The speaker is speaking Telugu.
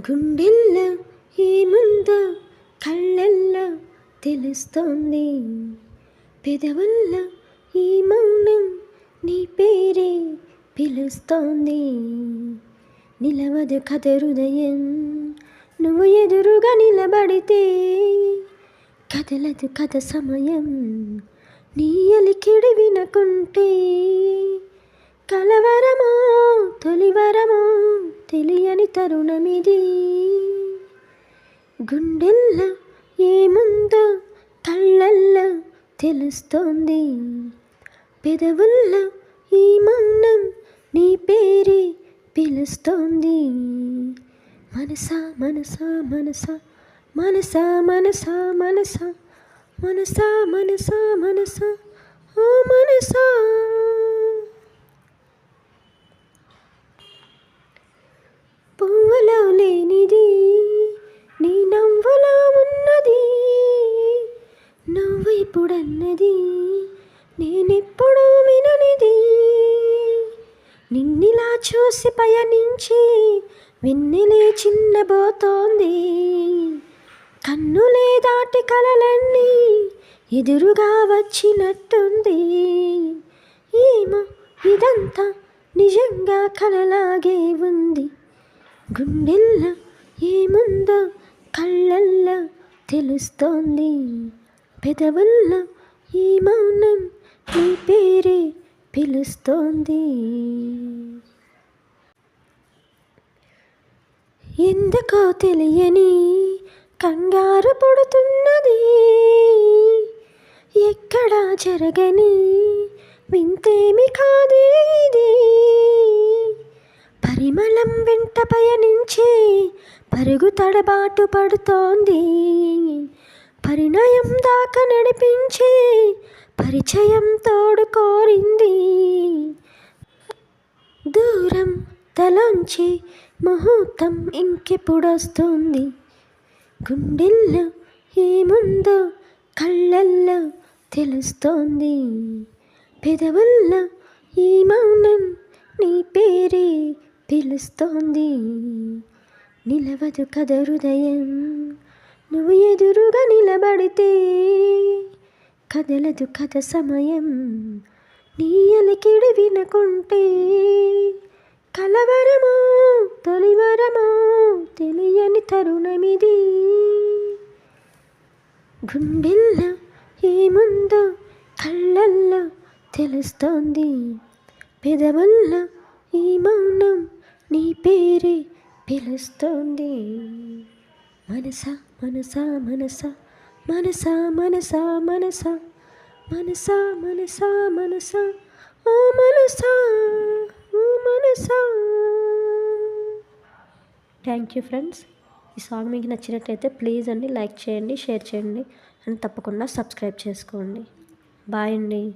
గుండెల్ల ఏముందో కళ్ళెల్ల తెలుస్తోంది. పెదవల్ల ఈ మౌనం నీ పేరే పిలుస్తోంది. నిలవదు కథ హృదయం నువ్వు ఎదురుగా నిలబడితే కదలదు కథ సమయం. నీ అలికిడి వినకుంటే కలవరమో తొలివరమో తెలియని తరుణమిది గుండెల్లో ఏముందో కళ్ళల్లో తెలుస్తోంది. పెదవుల్లో ఈ మౌనం నీ పేరే పిలుస్తోంది. మనసా మనసా మనసా మనసా మనసా మనసా మనసా మనసా మనసా ఓ మనసా. విన్నది ఇప్పుడన్నది నేనెప్పుడూ విననిది. నిన్నిలా చూసి పయనించి వెన్నెలే చిన్నబోతోంది. కన్నులే దాటి కలలన్నీ ఎదురుగా వచ్చినట్టుంది. ఏమో ఇదంతా నిజంగా కలలాగే ఉంది. గుండెల్లో ఏముందో కళ్ళల్లో తెలుస్తోంది. పెదవుల్లో ఈ మౌనం నీ పేరే పిలుస్తోంది. ఎందుకో తెలియని కంగారు పడుతున్నది. ఎక్కడా జరగని వింతేమి కాదే ఇది. పరిమళం వెంట పయనించి పరుగు తడబాటు పడుతోంది. పరిణయం దాకా నడిపించి పరిచయం తోడు కోరింది. దూరం తలంచి ముహూర్తం ఇంకెప్పుడొస్తుంది? గుండెల్లో ఏముందో కళ్ళల్లో తెలుస్తోంది. పెదవుల్లో ఈ మౌనం నీ పేరే పిలుస్తోంది. నిలవదు కథ హృదయం నువ్వు ఎదురు నిలబడితే కదలదు కథ సమయం. నీ అలికిడి వినకుంటే కలవరమో తొలివరమో తెలియని తరుణమిది. గుండెల్లో ఏముందో కళ్ళల్లో తెలుస్తోంది. పెదవుల్లో ఈ మౌనం నీ పేరే పిలుస్తోంది. మనసా మనసా మనసా మనసా మనసా మనసా. మనసా మనసా మనసా. ఓ మనసా ఓ మనసా. థ్యాంక్ యూ ఫ్రెండ్స్ ఈ సాంగ్ మీకు నచ్చినట్లయితే ప్లీజ్ అండి లైక్ చేయండి షేర్ చేయండి. అండ్ తప్పకుండా సబ్స్క్రైబ్ చేసుకోండి. బాయ్ అండి.